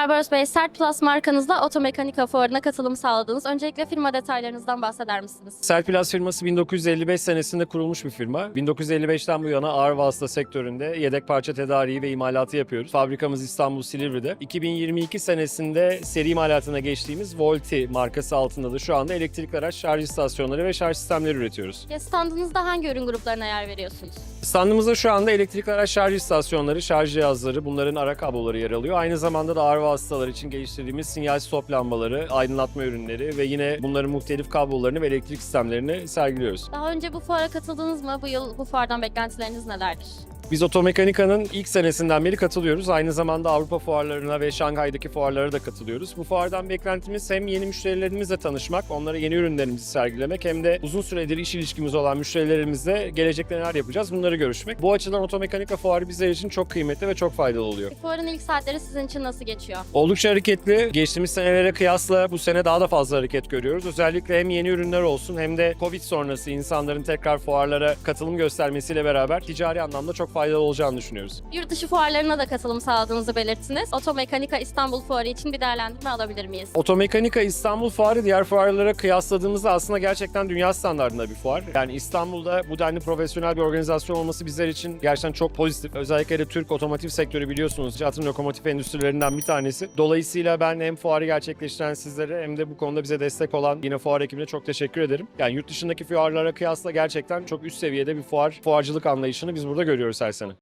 Barbaros Bey, Sert Plus markanızla otomekanika fuarına katılım sağladınız. Öncelikle firma detaylarınızdan bahseder misiniz? Serpilas firması 1955 senesinde kurulmuş bir firma. 1955'ten bu yana ağır vasıta sektöründe yedek parça tedariği ve imalatı yapıyoruz. Fabrikamız İstanbul Silivri'de. 2022 senesinde seri imalatına geçtiğimiz Volti markası altında da şu anda elektrikli araç şarj istasyonları ve şarj sistemleri üretiyoruz. Ya standınızda hangi ürün gruplarına yer veriyorsunuz? Standımızda şu anda elektrikli araç şarj istasyonları, şarj cihazları, bunların ara kabloları yer alıyor. Aynı zamanda da ağır vasıtalar için geliştirdiğimiz sinyal stop lambaları, aydınlatma ürünleri ve yine bunların muhtelif kablolarını ve elektrik sistemlerini sergiliyoruz. Daha önce bu fuara katıldınız mı? Bu yıl bu fuardan beklentileriniz nelerdir? Biz Otomekanika'nın ilk senesinden beri katılıyoruz. Aynı zamanda Avrupa fuarlarına ve Şanghay'daki fuarlara da katılıyoruz. Bu fuardan beklentimiz hem yeni müşterilerimizle tanışmak, onlara yeni ürünlerimizi sergilemek hem de uzun süredir iş ilişkimiz olan müşterilerimizle gelecekte neler yapacağız bunları görüşmek. Bu açıdan Otomekanika fuarı bizler için çok kıymetli ve çok faydalı oluyor. Fuarın ilk saatleri sizin için nasıl geçiyor? Oldukça hareketli. Geçtiğimiz senelere kıyasla bu sene daha da fazla hareket görüyoruz. Özellikle hem yeni ürünler olsun hem de Covid sonrası insanların tekrar fuarlara katılım göstermesiyle beraber ticari anlamda çok faydalı olacağını düşünüyoruz. Yurt dışı fuarlarına da katılım sağladığınızı belirttiniz. Otomekanika İstanbul Fuarı için bir değerlendirme alabilir miyiz? Otomekanika İstanbul Fuarı diğer fuarlara kıyasladığımızda aslında gerçekten dünya standartında bir fuar. Yani İstanbul'da bu denli profesyonel bir organizasyon olması bizler için gerçekten çok pozitif. Özellikle de Türk otomotiv sektörü biliyorsunuz Cihat'ın lokomotif endüstrilerinden bir tanesi. Dolayısıyla ben hem fuarı gerçekleştiren sizlere hem de bu konuda bize destek olan yine fuar ekibine çok teşekkür ederim. Yani yurt dışındaki fuarlara kıyasla gerçekten çok üst seviyede bir fuar, fuarcılık anlayışını biz burada görüyoruz her sene.